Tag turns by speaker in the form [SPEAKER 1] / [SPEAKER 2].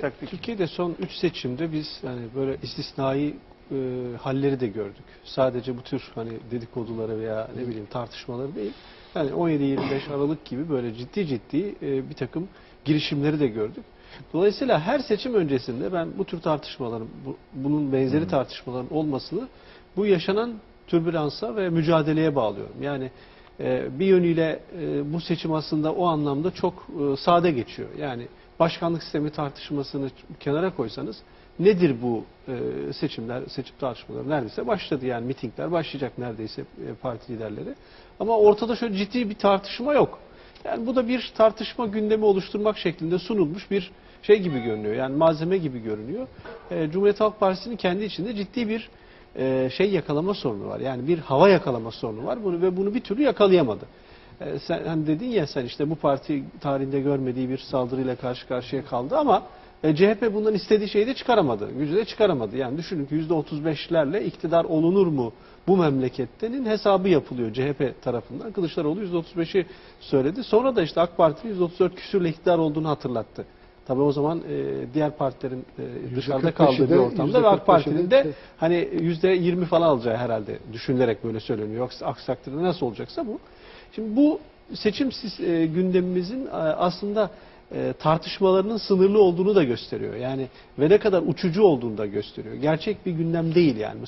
[SPEAKER 1] Taktik.
[SPEAKER 2] Türkiye'de son 3 seçimde biz hani böyle istisnai e, halleri de gördük. Sadece bu tür hani dedikoduları veya ne bileyim tartışmaları değil. Yani 17-25 Aralık gibi böyle ciddi ciddi e, bir takım girişimleri de gördük. Dolayısıyla her seçim öncesinde ben bu tür tartışmaların, bu- bunun benzeri tartışmaların olmasını bu yaşanan türbülansa ve mücadeleye bağlıyorum. Yani e, bir yönüyle e, bu seçim aslında o anlamda çok e, sade geçiyor. Yani başkanlık sistemi tartışmasını kenara koysanız nedir bu e, seçimler, seçim tartışmaları neredeyse başladı. Yani mitingler başlayacak neredeyse e, parti liderleri. Ama ortada şöyle ciddi bir tartışma yok. Yani bu da bir tartışma gündemi oluşturmak şeklinde sunulmuş bir şey gibi görünüyor. Yani malzeme gibi görünüyor. E, Cumhuriyet Halk Partisi'nin kendi içinde ciddi bir e, şey yakalama sorunu var. Yani bir hava yakalama sorunu var. Bunu ve bunu bir türlü yakalayamadı. E, sen hani dedin ya sen işte bu parti tarihinde görmediği bir saldırıyla karşı karşıya kaldı ama e, CHP bundan istediği şeyi de çıkaramadı. Gücü de çıkaramadı. Yani düşünün ki %35'lerle iktidar olunur mu bu memlekettenin hesabı yapılıyor CHP tarafından. Kılıçdaroğlu %35'i söyledi. Sonra da işte AK Parti %34 küsürle iktidar olduğunu hatırlattı. Tabii o zaman e, diğer partilerin e, dışarıda
[SPEAKER 1] %45'i
[SPEAKER 2] kaldığı bir ortamda ve AK
[SPEAKER 1] %45'i
[SPEAKER 2] Parti'nin
[SPEAKER 1] de
[SPEAKER 2] hani yüzde yirmi falan alacağı herhalde düşünülerek böyle söyleniyor. Yoksa aksi takdirde nasıl olacaksa bu. Şimdi bu seçim e, gündemimizin e, aslında e, tartışmalarının sınırlı olduğunu da gösteriyor. Yani ve ne kadar uçucu olduğunu da gösteriyor. Gerçek bir gündem değil yani